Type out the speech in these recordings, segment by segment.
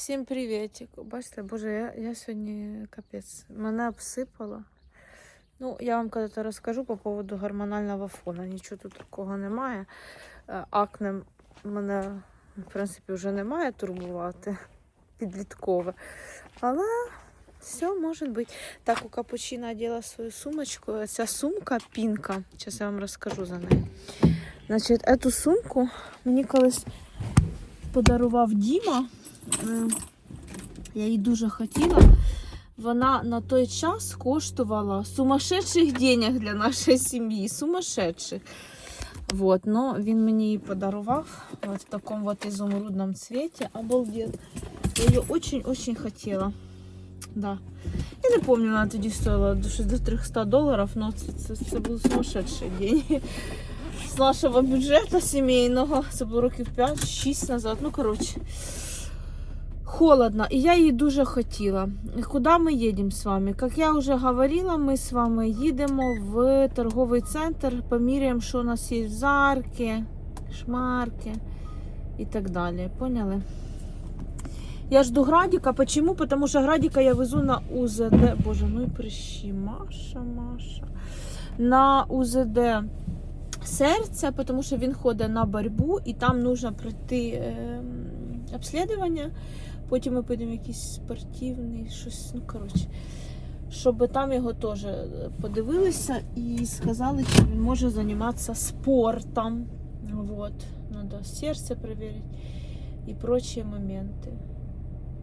Всім привітик. Бачите, боже, я, я сьогодні капець. Мене обсипало. Ну, я вам коли-то розкажу по поводу гормонального фону. Нічого тут такого немає. Е, Акне мене, в принципі, вже немає турбувати підліткове. Але все може бути. Так, у капучино оділа свою сумочку. Ця сумка пінка. Зараз я вам розкажу за неї. Значить, эту сумку мені колись подарував Діма. М, Я її дуже хотіла. Вона на той час коштувала сумасшедших денег для нашої сім'ї. Сумасшедших. Вот, но він мені її подарував вот в такому вот изумрудном цвете. Обалдеть. Я її очень-очень хотіла. Да. Я не пам'ятаю, вона тоді стоїла щось до 300 доларів, але це, це, це були сумасшедші деньги. З нашого бюджету сімейного. Це було років 5-6 назад. Ну, коротше. Холодно, і я її дуже хотіла. Куди ми їдемо з вами? Як я вже говорила, ми з вами їдемо в торговий центр, поміряємо, що у нас є зарки, шмарки і так далі. Поняли? Я жду Градіка. Почему? Потому що Градіка я везу на УЗД. Боже, ну і прищі. Маша, Маша. На УЗД серця, тому що він ходить на боротьбу і там потрібно пройти е, обслідування. Потім ми підемо якийсь спортивний, щось, ну коротше. Щоб там його теж подивилися і сказали, чи він може займатися спортом. Вот. Надо серце перевірити і прочі моменти.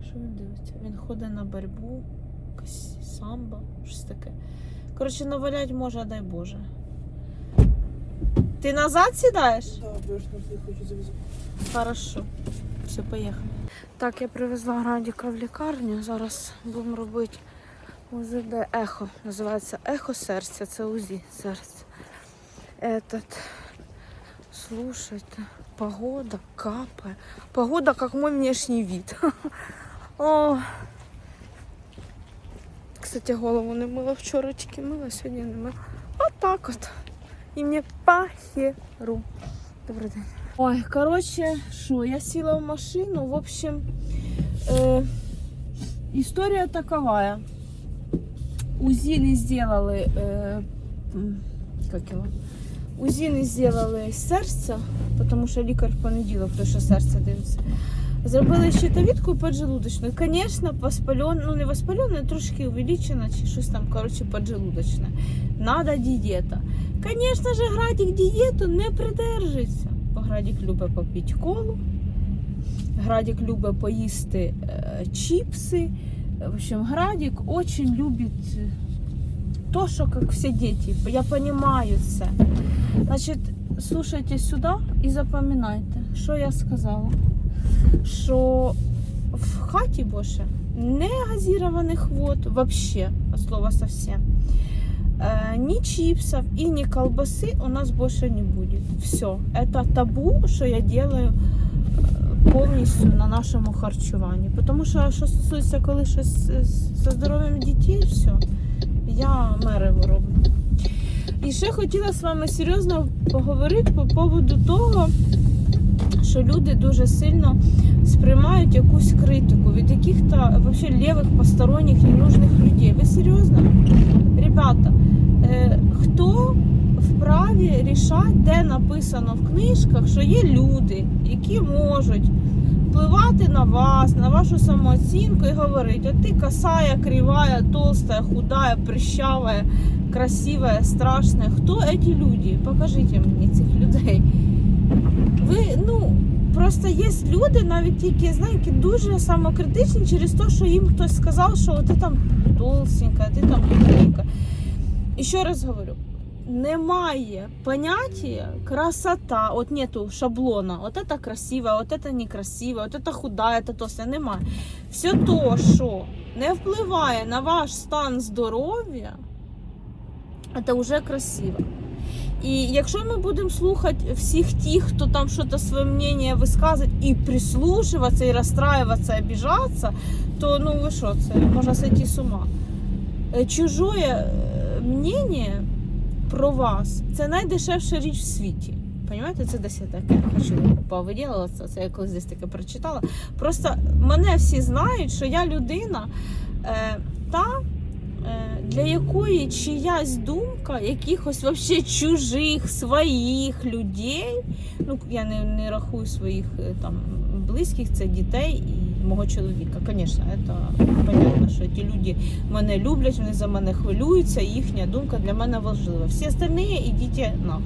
Що він дивиться? Він ходить на боротьбу, якась самбо, щось таке. Коротше, навалять може, дай Боже. Ти назад сідаєш? Хочу завезти. Хорошо. Все, поїхали. Так, я привезла Градіка в лікарню. Зараз будемо робити УЗД ехо. Називається ехо серця. Це УЗІ серця. Этот. Слушайте, погода капає. Погода, як мой внешний вид. О. Кстати, голову не мила вчора, тільки мила, сьогодні не мила. От так от. І мені пахеру. Добрий день. Ой, короче, що, я сіла в машину, в общем. УЗИ не сделали, э, м, как его, УЗИ не сделали серця, тому що лікар в понеділок, той, що серце дивиться. Зробили щитовідку поджелудочну. Звісно, воспален, ну не воспалена, трошки увеличена, чи щось там, коротше, поджелудочне. Надо дієта. Звісно ж, Градік дієту не придержиться. Бо Градік любить попити колу, Градік любить поїсти е, чіпси. В общем, Градік дуже любить то, що як всі діти. Я розумію це. Значить, слушайте сюди і запам'ятайте, що я сказала Що в хаті більше не газірованих вод, вообще, от слова совсем. Э, ни чипсов и ни колбасы у нас больше не будет. Все. Это табу, що я делаю е, повністю на нашому харчуванні. Тому що, що стосується коли щось з- зі здоров'ям дітей, все, я мерево роблю. І ще хотіла з вами серйозно поговорити по поводу того, що люди дуже сильно сприймають якусь критику від яких-то вообще левих, посторонніх, ненужних людей. Ви серйозно? Ребята, е, хто вправі рішати, де написано в книжках, що є люди, які можуть впливати на вас, на вашу самооцінку і говорити, от ти косая, кривая, толстая, худая, прищавая, красивая, страшная. Хто эти люди? Покажіть мені цих людей Ви, ну, просто є люди, навіть які, знаєте, дуже самокритичні через те, що їм хтось сказав, що ти там толстенька, ти там худенька. І ще раз говорю, немає поняття красота, от нету шаблона, от это красиво, от это некрасиво, от это худа, это толстая, немає. Все то, що не впливає на ваш стан здоров'я, це вже красиво. І якщо ми будемо слухати всіх тих, хто там щось своє мнение висказує, і прислушуватися, і розстраюватися, і обіжатися, то ну ви що, це можна сойти з ума. Е, Чужое е, мнение про вас це найдешевша річ в світі. Понімаєте, це десь я таке хочу повиділитися, це я колись десь таке прочитала. Просто мене всі знають, що я людина е, та, для якої чиясь думка якихось вообще чужих, своїх людей. Ну, я не, не рахую своїх е, там близьких, це дітей і мого чоловіка. Звісно, це понятно, що ті люди мене люблять, вони за мене хвилюються, їхня думка для мене важлива. Всі остальні ідіть нахуй.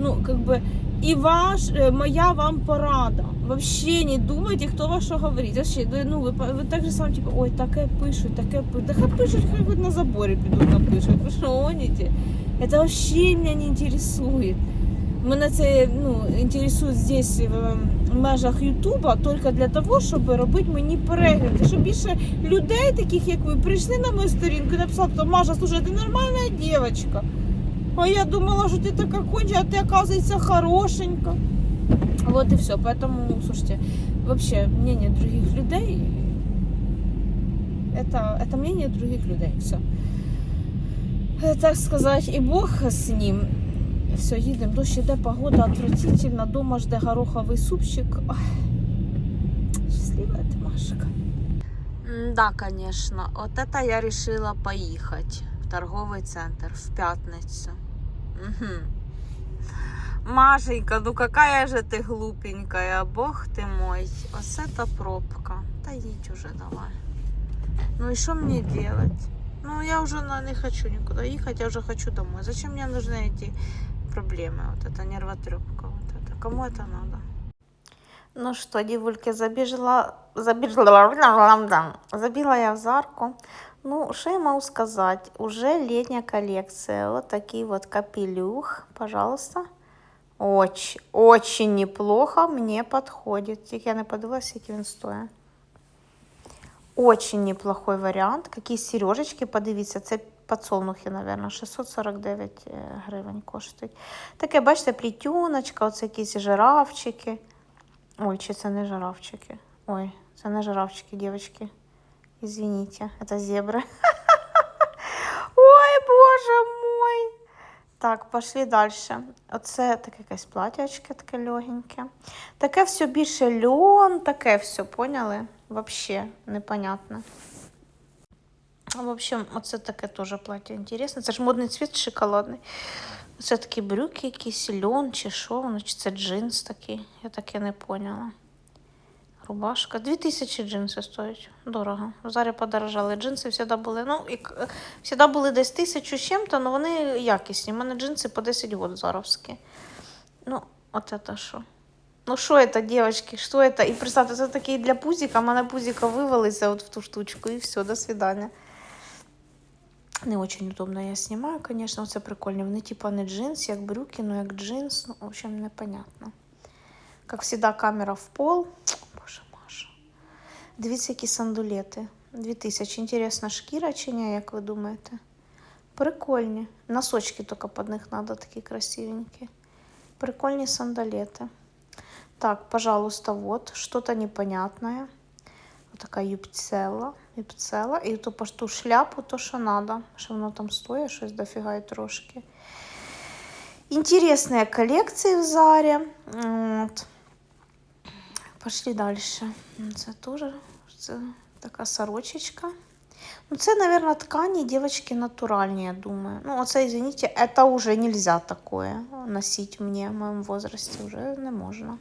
Ну, как бы, і ваш, е, моя вам порада. Вообще не думайте, хто вас що говорить. Вообще, ну, ви, ви так же сам, типу, ой, таке пишуть, таке пишуть. Да хай пишуть, хай хоч на заборі підуть напишуть. Ви що гоните? Это вообще не интересует. Мене це ну, інтересує здесь в межах Ютуба тільки для того, щоб робити мені перегляди, щоб більше людей, таких як ви, прийшли на мою сторінку і написали, що Маша, слушай, ти нормальна дівчинка. А я думала, что ты такая конча, а ты, оказывается, хорошенька. Вот и все. Поэтому, слушайте, вообще мнение других людей это, это мнение других людей. Все. Так сказать, и Бог с ним. Все, їдемо. Дощ іде, погода отвратительна. Дома жде гороховий супчик. Ой. Счастлива ти, Машка. Да, конечно. Вот это я решила поехать в торговый центр в пятницу. Угу. Машенька, ну какая же ты глупенькая, бог ты мой. Ось это пробка. Та їдь уже давай. Ну и что мне делать? Ну я уже на- не хочу никуда ехать, я уже хочу домой. Зачем мне нужны эти проблемы? Вот это нервотрепка. Вот это. Кому это надо? Ну что, девульки, забежала, забежала, забила я в зарку. Ну, что я могу сказать? Уже летняя коллекция. Вот такие вот капелюх, пожалуйста. Очень, очень неплохо мне подходит. Тільки я не подивилася, який він стоїть. Очень неплохой варіант. Какие сережечки, подивіться, це подсолнухи, наверное, 649 е, гривень коштують. Таке, бачите, плітюночка, оце якісь жирафчики. Ой, чи це не жирафчики? Ой, це не жирафчики, дівчатки. Извините, это зебры. Ой, боже мой. Так, пошли дальше. Оце таке якесь платячке, таке легеньке. Таке все більше льон, таке все, поняли? Вообще непонятно. В общем, оце таке теж плаття інтересне. Це ж модний цвіт шоколадний. Це такі брюки якісь, льон чи що воно, чи це джинс такий. Я таке не поняла. Рубашка. 2000 джинси стоять. Дорого. Зараз подорожали. Джинси завжди були. Ну, і завжди були десь тисячу з чим-то, але вони якісні. У мене джинси по 10 год заровські. Ну, от це що? Ну, що це, дівчатки, що це? І представте, це такий для пузика, а мене пузика вивалися от в ту штучку, і все, до свидання. Не очень удобно я знімаю, звісно, це прикольно. Вони типа не джинс, як брюки, ну як джинс. Ну, в общем, непонятно. Как всегда, камера в пол. Боже, Маша. Дивіться, які сандулети. 2000. Інтересна шкіра чи ні, як ви думаєте? Прикольні. Носочки тільки під них треба такі красивенькі. Прикольні сандалети. Так, пожалуйста, вот что-то непонятное. Вот такая юбцела, юбцела. І по ту шляпу, то що надо. Що воно там стоїть, щось дофіга і трошки. Интересные коллекции в Заре. Вот. Пошли дальше. Це теж це така сорочечка. Ну, це, наверное, ткани, девочки, натуральные, я думаю. Ну, оце, извините, это уже нельзя такое носить мне в моем возрасте. Уже не можно.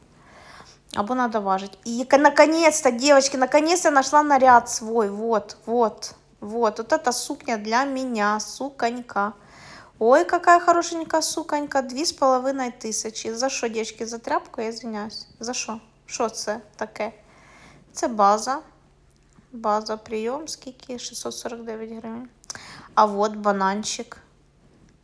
Або надо важить. И к- наконец-то, девочки, наконец-то я нашла наряд свой. Вот, вот, вот. Вот эта сукня для меня, суконька. Ой, какая хорошенькая суконька. Дві з половиною тисячі. За що, дівчатки, за тряпку? Я извиняюсь. За що? Що це таке? Це база. База прийом, скільки? 649 гривень. А вот бананчик.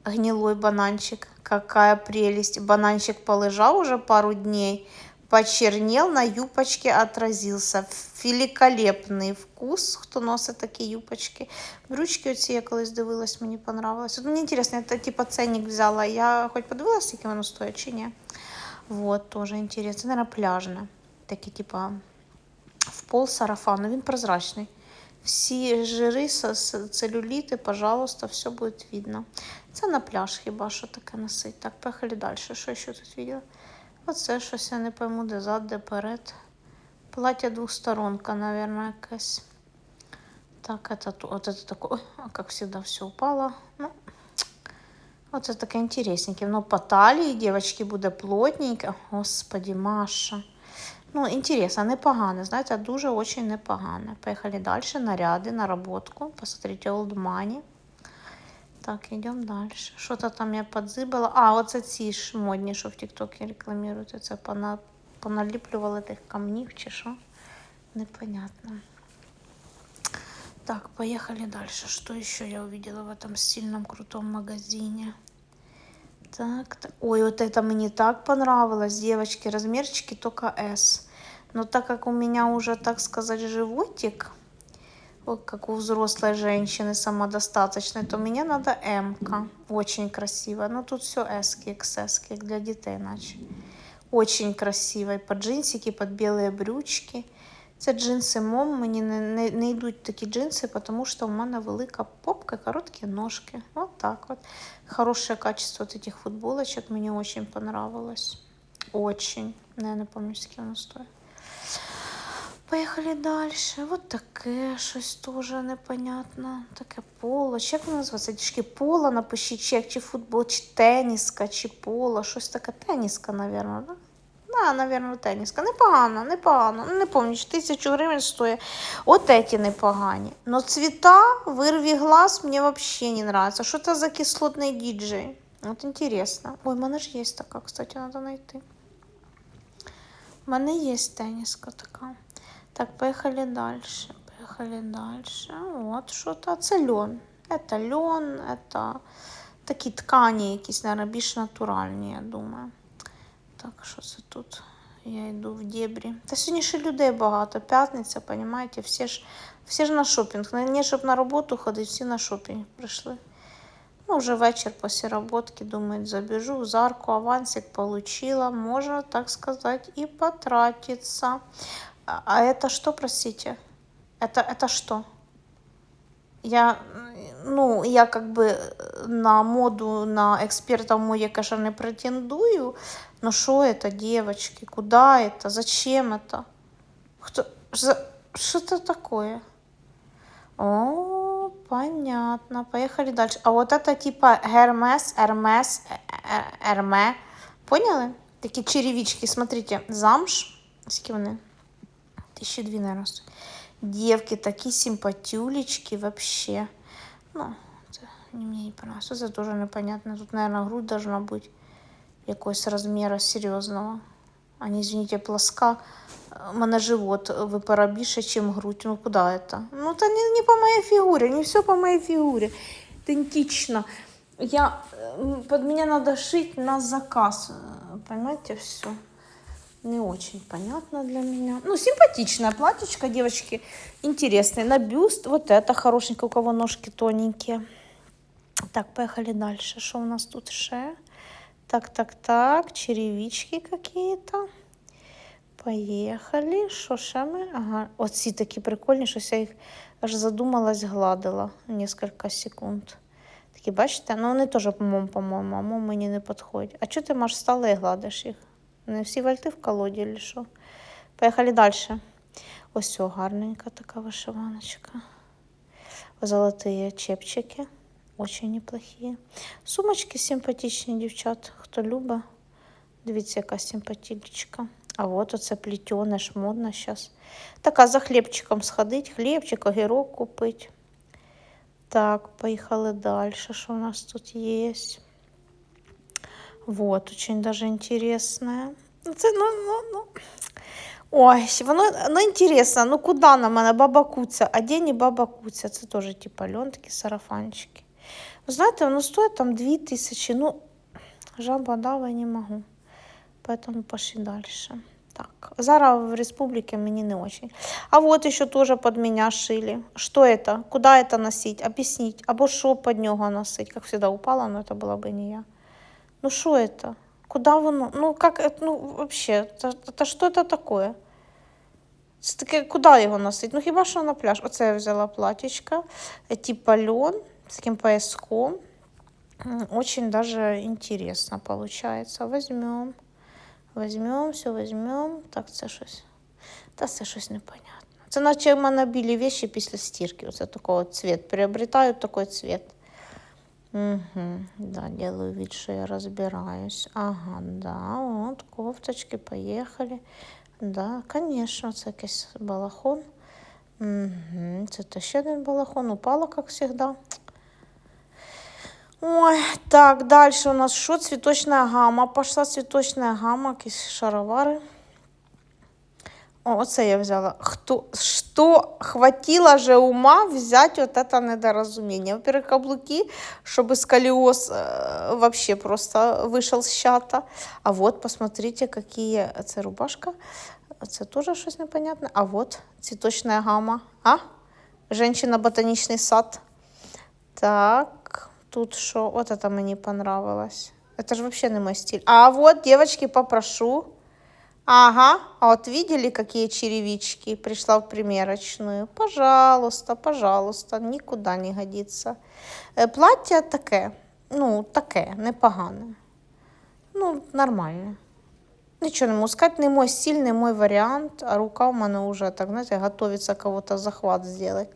Гнилой бананчик. Какая прелесть. Бананчик полежал уже пару дней. Почернел, на юбочке отразился. Великолепний вкус, хто носить такі юбочки. Брючки оці я колись дивилась, мені понравилось. От мені інтересно, я типа ценник взяла. Я хоч подивилась, скільки воно стоїть чи ні. Вот, тоже интересно. Це, наверное, пляжне. Такі, типа, в пол сарафан. Ну, він прозрачний. Всі жири, с- с- целлюліти, пожалуйста, все буде видно. Це на пляж хіба що таке носить. Так, поїхали далі. Що ще тут виділа? Оце щось я не пойму, де зад, де перед. Плаття двухсторонка, наверное, якесь. Так, это, ту- вот это такое, ой, а как всегда все упало. Ну, вот это таке интересненькое. Но по талии, девочки, буде плотненько. Господи, Маша. Ну, інтересно, непогане, знаєте, дуже очень непогане. Поїхали далі, наряди, наработку. Посмотрите, Old Money. Так, йдемо далі. Що-то там я подзибала. А, оце ці ж модні, що в Тіктокі рекламують. Це пона... поналіплювали тих камнів чи що. Непонятно. Так, поехали дальше. Что еще я увидела в этом стильном крутом магазине? Так, так. Ой, вот это мне так понравилось, девочки. Размерчики только S. Но так как у меня уже, так сказать, животик, вот как у взрослой женщины самодостаточной, то мне надо М. -ка. Очень красиво. Ну тут все S, XS, как для детей иначе. Очень красиво. І Под джинсики, под білі брючки. Це джинси мом. Мені не, не, не йдуть такі джинси, тому що в мене велика попка, короткі ножки. Вот так вот. Хорошее качество вот этих футболочек мне очень понравилось. Очень. Ну, Я не помню, скільки воно стоїть. Поїхали далі. Вот таке щось теж непонятно. Таке поло. Як воно називається? Дішки поло, напишіть, чи як чи футбол, чи теніска, чи поло. Щось таке теніска, напевно, да? Да, напевно, теніска. Непогано, непогано. Ну, Не пам'ятаю, чи тисячу гривень стоїть. От эти непогані. Но цвета, вирві глаз, мені взагалі не нравится. Що це за кислотний діджей? От інтересно. Ой, в мене ж є така, кстати, треба знайти. У мене є теніска така. Так, поехали дальше. Поехали дальше. Вот что-то. Це льон. Это льон, это такі ткані якісь, наверное, більш натуральні, я думаю. Так, що це тут? Я йду в дебрі. Та сьогодні ще людей багато. П'ятниця, понимаете, всі ж, всі ж на шопінг. Не, не щоб на роботу ходити, всі на шопінг прийшли. Ну, вже вечір після роботки, думаю, забіжу в зарку, авансик получила. Можна, так сказати, і потратиться. А, а это что, простите? Это, это что? Я ну, я как бы э, на моду, на эксперта мой я, конечно, не претендую. Но что это, девочки? Куда это? Зачем это? Кто? За... Что это такое? О, понятно. Поехали дальше. А вот это типа Hermes, Эрмес, Эрме, э, Поняли? Такие черевички. Смотрите, замш. Скивны. 1012. Девки такие симпатюлечки вообще. Ну, это мне не понравилось. Это тоже непонятно. Тут, наверное, грудь должна быть якой с размера серьезного. А не, извините, плоска. Мене живот випара більше, ніж грудь. Ну куди это? Ну, це не, не по моїй фігурі, не все по моїй фігурі. Тентично. Я, э, под меня надо шить на заказ. Э, понимаете, все не очень понятно для меня. Ну, симпатичное платьечко, девочки, интересный. На бюст, вот это хорошенько, у кого ножки тоненькие. Так, поехали дальше. Что у нас тут ще? Так, так, так, черевички какие-то. Поїхали. Що ще ми? Ага, оці такі прикольні, щось я їх аж задумалась, гладила несколько секунд. Такі, бачите? Ну, вони теж, по-моєму, по-моєму, мені не підходять. А чого ти маш стала і гладиш їх? Не всі вальти в колоді, чи що? Поїхали далі. Ось гарненька така вишиваночка. Золотые чепчики. Очень неплохие. Сумочки симпатичні, дівчат. Хто любить. Дивіться, яка симпатичка. А от оце ж модно зараз. Така за хлібчиком сходить, хлібчик, огірок купить. Так, поїхали далі. Що у нас тут є? Вот, очень даже интересное. Ну, Це, ну, ну, ну. Ой, воно ну, інтересно, ну куди на мене баба Куця? А де не баба Куця? Це теж типа льон, такі сарафанчики. Ви знаєте, воно стоїть там 2 тисячі. Ну, жаба дава не можу. Поэтому пошли дальше. Так, зараз в республике мне не очень. А вот еще тоже под меня шили. Что это? Куда это носить? Объяснить. Або что под него носить? Как всегда упала, но это была бы не я. Ну что это? Куда воно? Ну как это? Ну вообще, это, это что это такое? Це таке, куди його носить? Ну хіба що на пляж? Оце я взяла платічка, е, типа льон з таким пояском. М, Очень даже интересно получается. Возьмем. Возьмем, все возьмем. Так, це щось. Та це щось непонятно. Це наче в мене білі вещи після стирки. Оце такого цвет. Приобретаю такой цвет. Угу, да, делаю вид, что я разбираюсь. Ага, да, вот, кофточки, поехали. Да, конечно, це якийсь балахон. Угу, це то один балахон. Упала, как всегда. Ой, так, дальше у нас что? Цветочная гамма. Пошла цветочная гамма, якісь шаровари. Оце я взяла. Хто, что хватило же ума взять вот это недоразумение? Во-первых, каблуки, чтобы сколиоз э, вообще просто вышел с чата. А вот, посмотрите, какие... Это рубашка. Это тоже что-то непонятное. А вот цветочная гамма. А? Женщина-ботаничный сад. Так, тут что? Вот это мне понравилось. Это же вообще не мой стиль. А вот, девочки, попрошу. Ага, а вот видели, какие черевички? Пришла в примерочную. Пожалуйста, пожалуйста, никуда не годится. Е, Плаття таке, ну, таке, непогане. Ну, нормальне. Нічого не можу сказати, не мой стиль, не мой варіант, а рука в мене вже, так, знаєте, готовиться кого-то захват зробити.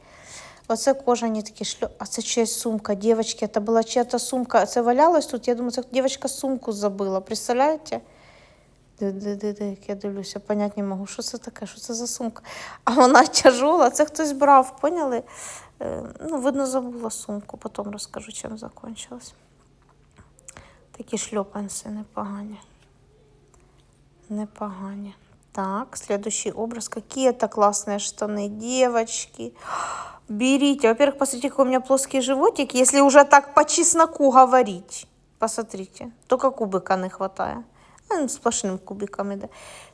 Оце кожані такі шльо. А це чиясь сумка, дівчатки, це була чия-то сумка. Це валялось тут, я думаю, це дівчинка сумку забила, представляєте? Де-де-де, як я дивлюся, понять не можу, що це таке, що це за сумка. А вона тяжола, це хтось брав, поняли? Е, ну, видно, забула сумку, потім розкажу, чим закінчилось. Такі шльопанці непогані. Непогані. Так, следующий образ. Какие это классные штаны, девочки. Берите. Во-первых, посмотрите, какой у меня плоский животик. Если уже так по чесноку говорить. Посмотрите. Только кубика не хватает. А, ну, сплошным кубиками, да.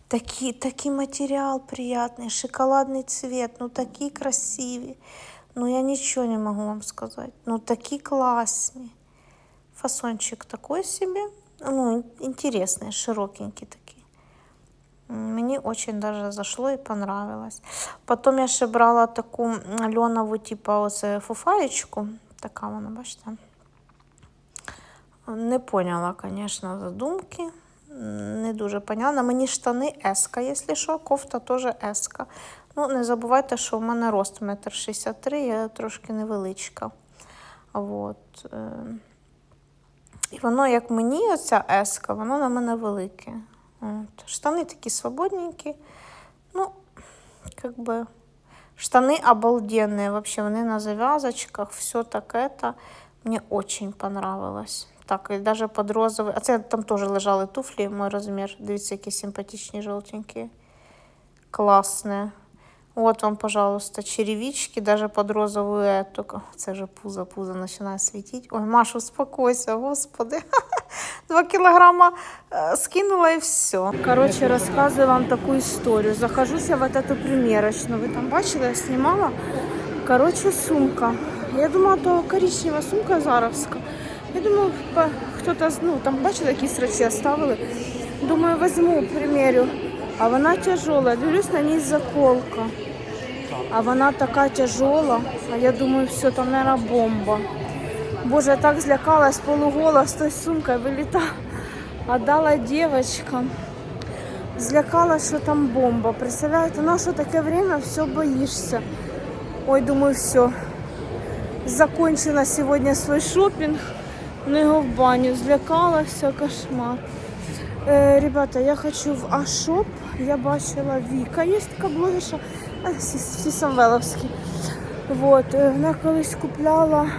Такий, такий материал приятный, шоколадный цвет, ну такі красиві. Ну я нічого не можу вам сказати. Ну такі класні. Фасончик такой себе. Ну, интересный, широкенький такий. М, Мені очень даже зашло і понравилось. Потім я ще брала таку м, льонову, типу, оце фуфаєчку. Така вона, бачите. Не поняла, звісно, задумки. М, Не дуже поняла. На мені штани еска, якщо що, кофта теж еска. Ну, не забувайте, що в мене рост 1,63 м, я трошки невеличка. Вот. е. І воно, як мені, оця еска, воно на мене велике. От. Штани такі свободненькі. Ну, как бы, штаны обалденные вообще, вони на завязочках, все так это. Мне очень понравилось. Так, і даже под розовий. А це там теж лежали туфлі, мой розмір. Дивіться, які симпатичні, жовтенькі. Класне. Вот вам, пожалуйста, черевички, даже под розовую эту. Це же пузо, пузо починає світити. Ой, Маша, успокойся, господи. Два кілограма е, скинула і все. Короче, рассказываю вам такую историю. Захожусь я в вот эту примерочную. Вы там бачили, я снимала. Короче, сумка. Я думала, то коричнева сумка Заровська. Я думаю, кто-то, ну, там бачили, які срачі оставили. Думаю, возьму, примерю. А вона тяжела. Дивлюсь, на ній заколка. А вона така тяжела. А я думаю, все, там, наверное, бомба. Боже, я так злякалась, полугола з тою сумкою вилітала. Отдала девочкам. Злякалась, що там бомба. Представляєте, на що таке время все боїшся. Ой, думаю, все. Закончила сегодня свой шопинг. Ну його в баню. Злякалася, кошмар. Е, ребята, я хочу в Ашоп. Я бачила Віка. Є така блогерша. всі, всі самвеловські. Вот. е, Вона колись купляла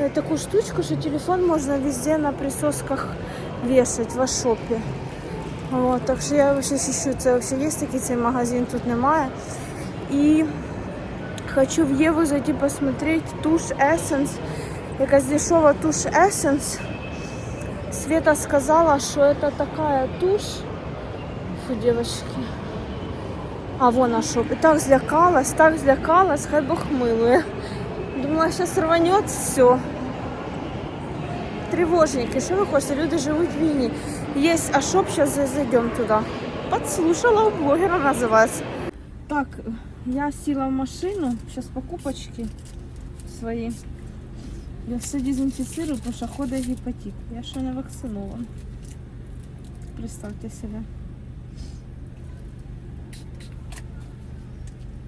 е, таку штучку, що телефон можна везде на присосках вешать в Ашопі. Вот, так що я зараз ищу, це вообще є такий цей магазин, тут немає. І хочу в Єву зайти посмотреть туш Essence. Якась дешева туш Essence. Света сказала, что это такая тушь. Фу, девочки. А вон нашел. И так злякалась, так злякалась, хай Бог милує. Думала, сейчас рванет все. Тревожники, что вы хотите? Люди живут в війні. Есть ашоп, сейчас зайдем туда. Подслушала у блогера называется. Так, я села в машину. Сейчас покупочки свои. Я все дезінфіцирую, тому що ходить гепатит. Я ще не вакцинована. Представте себе.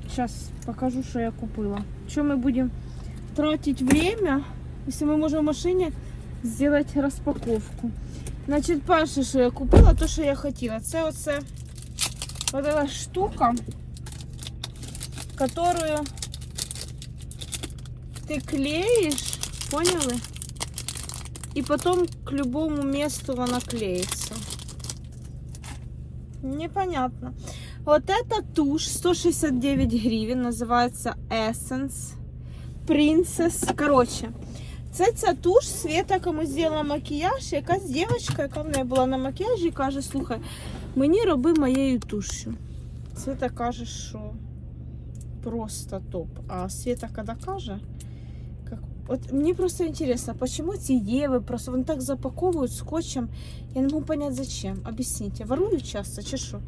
Сейчас покажу, что я купила. Что мы будем тратить время, если мы можем в машине сделать распаковку. Значить, перше, що я купила, то, що я хотіла, це оце вот эта штука, которую ты клеишь, Поняли? И потом к любому месту она клеится. Непонятно. Вот эта тушь 169 гривен, называется Essence Princess. Короче, це ця туш, Света комусь зробила макіяж, якась дівчинка, яка в неї була на макіяжі, каже, слухай, мені роби моєю тушю. Света каже, що просто топ. А Света коли каже. от мені просто интересно, почему ці єви просто вони так запаковують скотчем, я не можу понять зачем. Объясните, ворують часто чи що?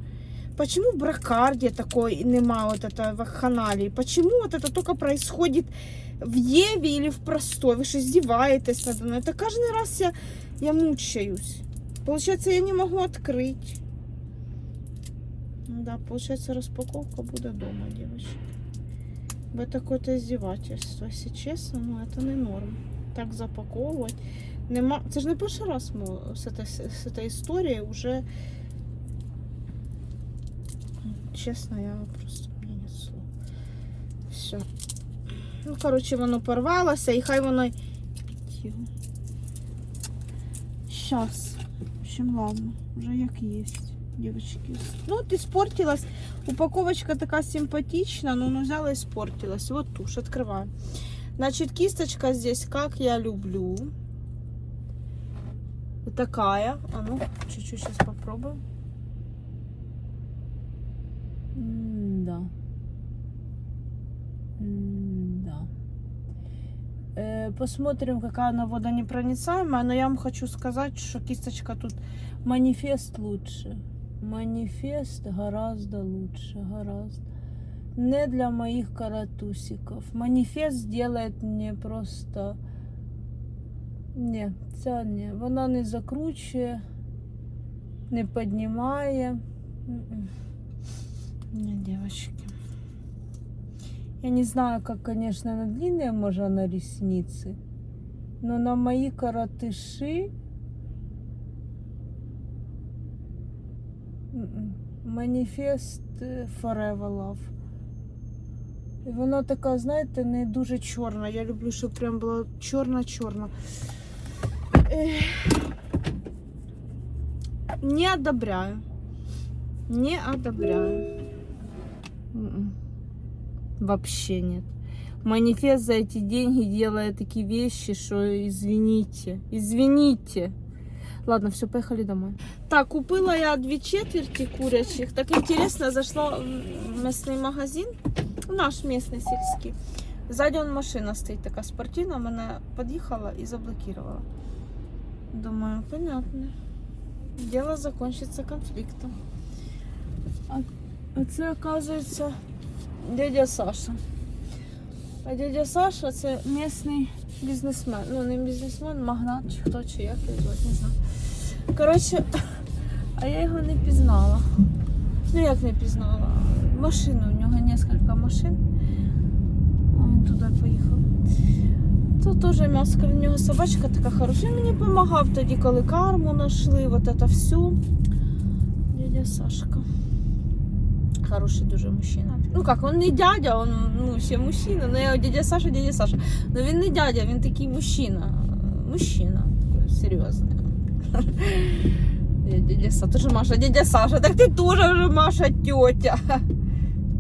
Почему в бракарде такой нема вот это вакханалии? Почему вот это только происходит в Еве или в простой? Вы что, издеваетесь надо мной? Это каждый раз я, я мучаюсь. Получается, я не могу открыть. Да, получается, распаковка будет дома, девочки. Это какое-то издевательство, если честно, ну это не норм. Так запаковывать. Нема... Це ж не перший раз ми з этой, з этой історії вже Чесно, я просто мені нет слов. Все. Ну, коротше, воно порвалося, і хай воно й підтіло. Щас. В общем, ладно, вже як є, девочки. Ну, от испортилась. Упаковочка така симпатична, но ну, взяла и испортилась. Вот тушь, открываем. Значит, кисточка здесь, как я люблю. Вот такая. А ну, чуть-чуть сейчас попробуем. Да. Да. Э, Посмотрим, какая она водонепроницаемая. Но я вам хочу сказать, что кисточка тут манифест лучше. Манифест гораздо лучше, гораздо. Не для моих каратусиков. Манифест делает мне просто. Не, ця не. Вона не закручує, не піднімає. М-м. Не, девочки. Я не знаю, как, конечно, на длинные можно на ресницы, но на мои коротыши маніфест е, Forever Love. І вона така, знаєте, не дуже чорна. Я люблю, щоб прям була чорна-чорна. Ех. Не одобряю. Не одобряю. М-м. Вообще нет. Манифест за эти деньги делает такие вещи, что извините. Извините. Ладно, все, поехали домой. Так, купила я две четверти курячих. Так интересно, зашла в местный магазин, наш местный сельский. Сзади он машина стоит такая спортивная, она подъехала и заблокировала. Думаю, понятно. Дело закончится конфликтом. А, а це, оказується, дядя Саша. А дядя Саша це місний бізнесмен. Ну, не бізнесмен, магнат, чи хто, чи як його не знаю. Коротше, а я його не пізнала. Ну як не пізнала? Машина, у нього кілька машин. Він туди поїхав. Тут теж м'яско, в нього собачка така хороша. Він мені допомагав тоді, коли карму знайшли, вот это все. Дядя Сашка. Хороший дуже мужчина. Ну як, він не дядя, він ну, ще мужчина. Ну, я дядя Саша, дядя Саша. Ну він не дядя, він такий мужчина. Мужчина. Такой серйозний. Дядя Саша, тоже Маша, дядя Саша, так ти теж Маша тетя.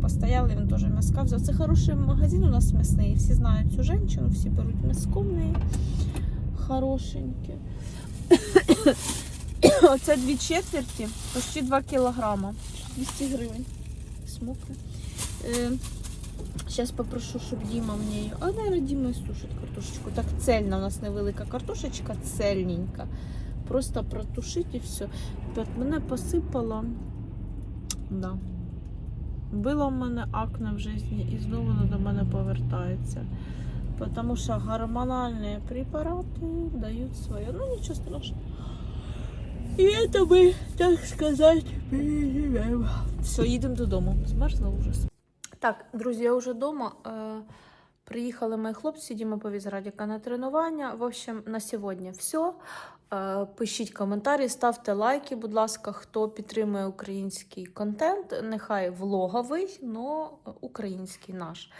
Постояли, він теж м'яска взяв. Це хороший магазин у нас м'ясний. Всі знають цю жінку, всі беруть м'яско в неї. Хорошеньке. Оце дві четверті, почти 2 кілограма. 200 гривень. Смокне. Е, Зараз попрошу, щоб Діма мені її. А, наверное, Діма і сушить картошечку. Так цельна у нас невелика картошечка, цельненька. Просто протушить і все. Так, мене посипало. Да. Було в мене акне в житті і знову воно до мене повертається. Потому что гормональные препараты дают свое. Ну, ничего страшного. И это мы, так сказать, переживем. Все, їдемо додому. Змерзла ужас. Так, друзі, я вже вдома. Е, приїхали мої хлопці, Діма повіз Радіка на тренування. В общем, на сьогодні все. Е, пишіть коментарі, ставте лайки, будь ласка, хто підтримує український контент. Нехай влоговий, но український наш.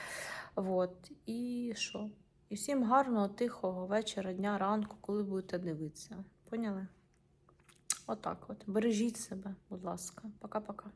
Вот. І що? І всім гарного, тихого вечора, дня, ранку, коли будете дивитися. Поняли? Отак от. Бережіть себе, будь ласка. Пока-пока.